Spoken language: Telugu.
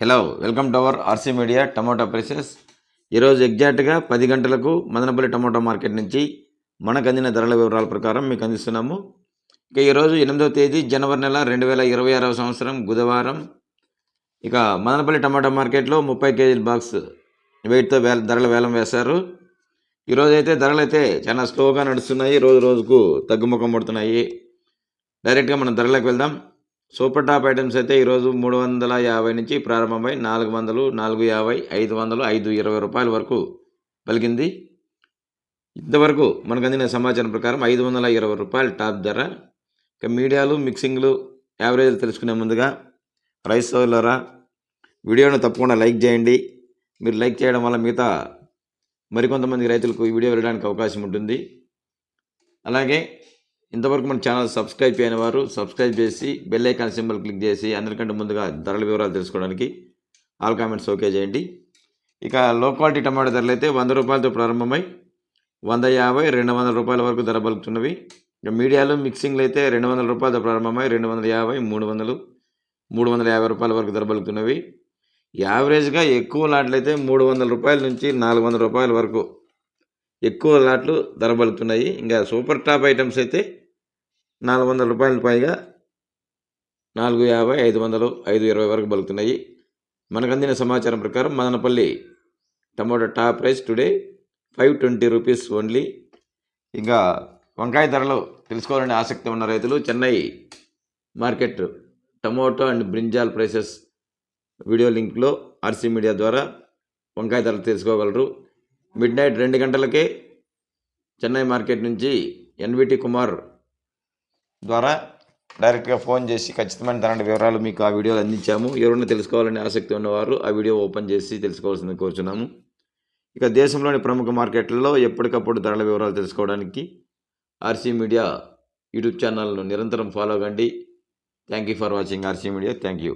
Hello welcome to our RC media tomato prices ఈరోజు ఎగ్జాక్ట్గా పది గంటలకు మదనపల్లి టమాటా మార్కెట్ నుంచి మనకు అందిన ధరల వివరాల ప్రకారం మీకు అందిస్తున్నాము. ఇక ఈరోజు ఎనిమిదవ తేదీ జనవరి నెల రెండు వేల ఇరవై ఆరవ సంవత్సరం బుధవారం. ఇక మదనపల్లి టమాటా మార్కెట్లో ముప్పై కేజీల బాక్స్ వెయిట్తో వేల ధరల వేలం వేశారు. ఈరోజు అయితే ధరలు అయితే చాలా స్లోగా నడుస్తున్నాయి. రోజు రోజుకు తగ్గుముఖం పడుతున్నాయి. డైరెక్ట్గా మనం ధరలకు వెళ్దాం. సూపర్ టాప్ ఐటమ్స్ అయితే ఈరోజు మూడు వందల యాభై నుంచి ప్రారంభమై నాలుగు వందలు నాలుగు యాభై ఐదు వందలు ఐదు ఇరవై రూపాయల వరకు పలికింది ఇంతవరకు మనకు అందిన సమాచారం ప్రకారం ఐదు వందల ఇరవై రూపాయలు టాప్ ధర. ఇక మీడియాలు మిక్సింగ్లు యావరేజ్ తెలుసుకునే ముందుగా రైస్ సోలరా వీడియోను తప్పకుండా లైక్ చేయండి. మీరు లైక్ చేయడం వల్ల మిగతా మరికొంతమంది రైతులకు ఈ వీడియో వెళ్ళడానికి అవకాశం ఉంటుంది. అలాగే ఇంతవరకు మన ఛానల్ సబ్స్క్రైబ్ చేయని వారు సబ్స్క్రైబ్ చేసి బెల్ ఐకాన్ సింబల్ క్లిక్ చేసి అందరికంటే ముందుగా ధరల వివరాలు తెలుసుకోవడానికి ఆల్ కామెంట్స్ ఓకే చేయండి. ఇక లో క్వాలిటీ టమాటా ధరలు అయితే వంద రూపాయలతో ప్రారంభమై వంద యాభై రెండు వందల రూపాయల వరకు ధర పలుకుతున్నవి. ఇక మీడియాలో మిక్సింగ్లు అయితే రెండు వందల రూపాయలతో ప్రారంభమై రెండు వందల యాభై మూడు వందలు మూడు వందల యాభై రూపాయల వరకు ధర పలుకుతున్నవి. యావరేజ్గా ఎక్కువ లాట్లు అయితే మూడు వందల రూపాయల నుంచి నాలుగు వందల రూపాయల వరకు ఎక్కువ లాట్లు ధర పలుకుతున్నాయి. ఇంకా సూపర్ టాప్ ఐటమ్స్ అయితే నాలుగు వందల రూపాయల పైగా నాలుగు యాభై ఐదు వందలు ఐదు ఇరవై వరకు పలుకుతున్నాయి. మనకు అందిన సమాచారం ప్రకారం Madanapalli tomato top price today five twenty rupees only. ఇంకా వంకాయ ధరలు తెలుసుకోవాలని ఆసక్తి ఉన్న రైతులు Chennai market tomato and brinjal prices video లింక్లో RC media ద్వారా వంకాయ ధరలు తెలుసుకోగలరు. మిడ్ నైట్ రెండు గంటలకే చెన్నై మార్కెట్ నుంచి ఎన్విటి కుమార్ ద్వారా డైరెక్ట్గా ఫోన్ చేసి ఖచ్చితమైన ధరల వివరాలు మీకు ఆ వీడియోలు అందించాము. ఎవరైనా తెలుసుకోవాలని ఆసక్తి ఉన్నవారు ఆ వీడియో ఓపెన్ చేసి తెలుసుకోవాల్సింది కోరుచున్నాము. ఇక దేశంలోని ప్రముఖ మార్కెట్లలో ఎప్పటికప్పుడు ధరల వివరాలు తెలుసుకోవడానికి ఆర్సీ మీడియా యూట్యూబ్ ఛానల్ను నిరంతరం ఫాలో కండి thank you for watching RC media. Thank you